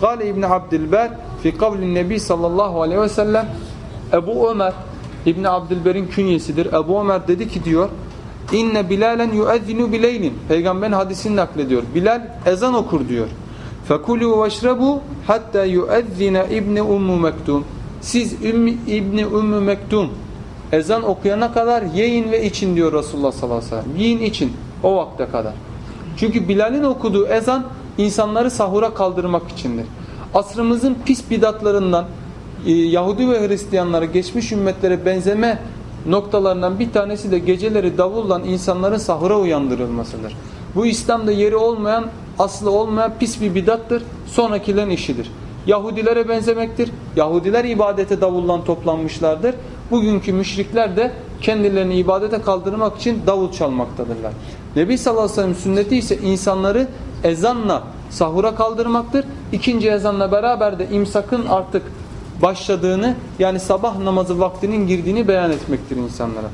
Kale İbn Abdülber fi kavlin Nebi sallallahu aleyhi ve sellem Ebu Ömer İbn Abdülber'in künyesidir. Ebu Ömer dedi ki diyor İnne Bilalen yuezzinu bileylin. Peygamberin hadisini naklediyor. Bilal ezan okur diyor. Fekulu veşrebu hatta yuezzine İbni Ummu Mektum. Siz Ümmi, İbni Ümmü Mektum ezan okuyana kadar yiyin ve için diyor Resulullah sallallahu aleyhi ve sellem. Yiyin için o vakte kadar. Çünkü Bilal'in okuduğu ezan insanları sahura kaldırmak içindir. Asrımızın pis bidatlarından e, Yahudi ve Hristiyanlara geçmiş ümmetlere benzeme noktalarından bir tanesi de geceleri davulla insanların sahura uyandırılmasıdır. Bu İslam'da yeri olmayan, aslı olmayan pis bir bidattır. Sonrakilerin işidir. Yahudilere benzemektir. Yahudiler ibadete davullan toplanmışlardır. Bugünkü müşrikler de kendilerini ibadete kaldırmak için davul çalmaktadırlar. Nebi sallallahu aleyhi ve sellem sünneti ise insanları ezanla sahura kaldırmaktır. İkinci ezanla beraber de imsakın artık başladığını yani sabah namazı vaktinin girdiğini beyan etmektir insanlara.